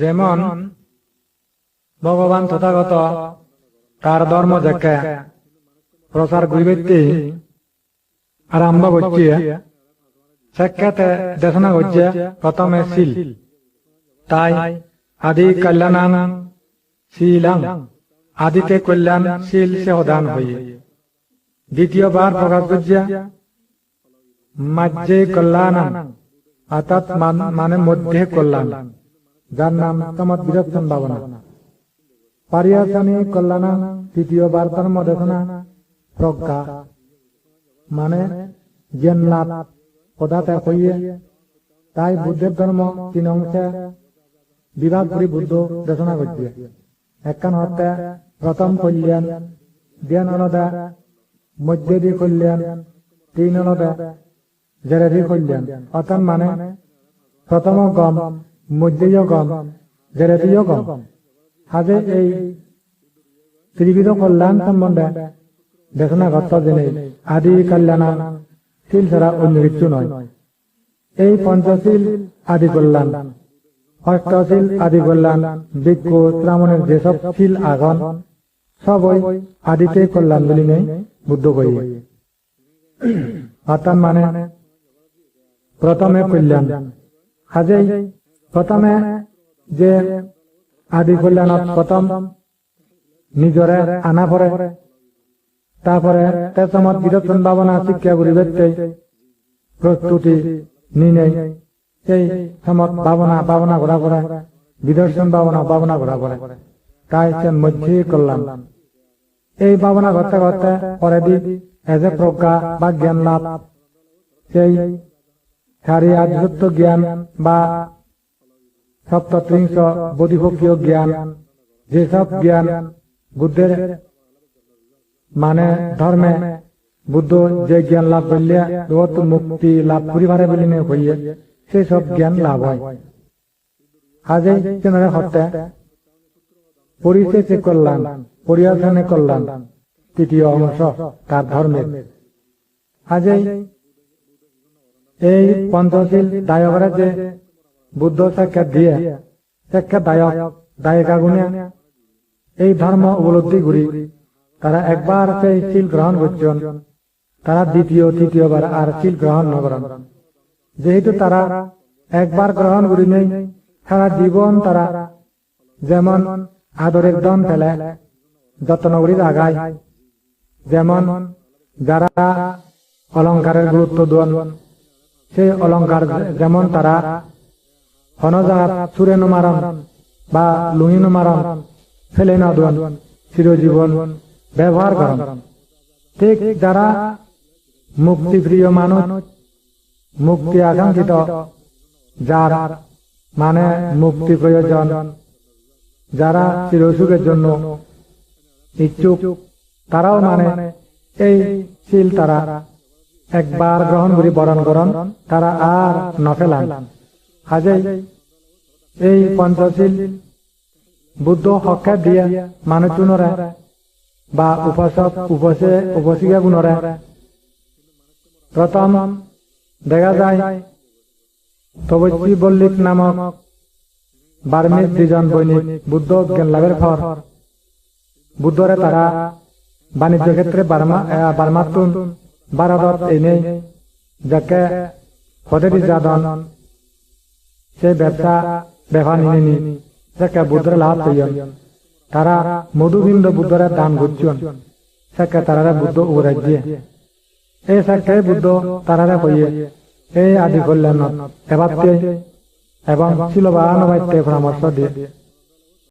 যেমন ভগবান তথাগত তার ধর্ম দেখে প্রচার করিবে আরম্ভ করছে, সাক্ষাতে দেশনা করছে প্রথমে শিল। তাই আদি কল্যাণ শিলাং। আদিতে কল্যাণ শিল সে দান হইয়ে দ্বিতীয়বার প্রকাশ করছে, মাঝে কল্যাণাং, অর্থাৎ মানে মধ্যে কল্যাণ। যার নাম তমত বিরক্ষণ ভাবনা পারিয়াসনে কল্যাণ তৃতীয়বার ধর্ম দেশনা প্রজ্ঞা। মানে জ্ঞান লাভ পদাতে হইয়ে, তাই বুদ্ধের ধর্ম তিন অংশে বিভাগ করে বুদ্ধ দেশনা করছে একখান হত্যা প্রথম কল্যাণ জ্ঞান অলদা মধ্যদি কল্যাণ তিন অলদা জেরেদি কল্যাণ। অর্থাৎ মানে প্রথম গম মধ্যীয় গম জেরেদিও হাজে এই ত্রিবিধ কল্যাণ সম্বন্ধে দেশনা করত জেনে আদি কল্যাণ শিল ছাড়া অন্য কিছু নয়। এই পঞ্চশীল আদি কল্যাণ, অষ্টশীল আদি কল্যাণ বিজ্ঞ শ্রামণের যেসব শিল আগন আদিতে কল্যাণ বলি নেই বুদ্ধ কই অর্থাৎ মানে প্রথমে কল্যাণ। হাজেই প্রথমে যে আদি কল্যাণত প্রথম নিজরে আনা পরে তারপরে তেসমত বিরক্ষণ ভাবনা শিক্ষা করিবে প্রস্তুতি নি নেই সেই সমত ভাবনা ভাবনা করা করে বিদর্শন ভাবনা ভাবনা করা করে তাই সে মধ্যে কল্যাণ। এই ভাবনা করতে করতে পরে দি এজ এ প্রজ্ঞা বা জ্ঞান লাভ। সেই সারি আধুত্ব জ্ঞান বা সপ্তত্রিংশ বোধিভক্ষীয় জ্ঞান। যেসব জ্ঞান বুদ্ধের মানে ধর্মে, বুদ্ধ যে জ্ঞান লাভ মুক্তি লাভ করিবারে বলি হইয়ে সেই সব জ্ঞান লাভ হয়। আজ এই তেনারে হত্যা পরিশেষে কল্যাণ পরিয়াসনে কল্যাণ, তৃতীয় অংশ তার ধর্মের। আজ এই পঞ্চশীল দায়করা যে বুদ্ধ সাক্ষাৎ দিয়ে সাক্ষাৎ দায়ক, দায়িকা গুণে। এই ধর্ম উপলব্ধি করি, তারা একবার সেই শিল গ্রহণ করছেন, তারা দ্বিতীয়, তৃতীয়বার আর শিল গ্রহণ ন করেন। যেহেতু তারা একবার গ্রহণ করি নেই, সারা জীবন তারা যেমন আদরের দম ফেলে যত্ন করি আগায় যেমন যারা অলঙ্কারের গুরুত্ব দেন, সেই অলঙ্কার যেমন তারা হনজাত সুরে মারণ বা লুঙি মারণ, ফেলে না দেন চিরজীবন ব্যবহার করেন ঠিক যারা মুক্তিপ্রিয় মানুষ, মুক্তি আকাঙ্ক্ষিত, যার মানে মুক্তি প্রয়োজন, যারা চিরসুখের জন্য ইচ্ছুক, তারাও মানে এই শিল তারা। একবার গ্রহণ করি বরণ করন তারা আর নফেলান। হাজেই এই পঞ্চশীল বুদ্ধ হক্ষা দিয়ে মানুষজনরা বা উপাসক উপসে উপসিকা গুণরা প্রথম দেখা যায় তবচি বল্লিক নামক বার্মিজ দুজন বৈনিক বুদ্ধ জ্ঞান লাভের পর বুদ্ধরে তারা বাণিজ্য ক্ষেত্রে বার্মা বার্মাতুন ভারতত এনে যাকে হদেরি যাদন সে ব্যবসা ব্যবহার নিয়ে নি যাকে বুদ্ধরে লাভ হইয়ন তারা মধুবিন্দ বুদ্ধরা দান করছেন সেকে তারা বুদ্ধ উরাজ্যে। এই সেকে বুদ্ধ তারা কইয়ে এই আদি কল্যাণ এবার এবং শিলবান পরামর্শ দিয়ে।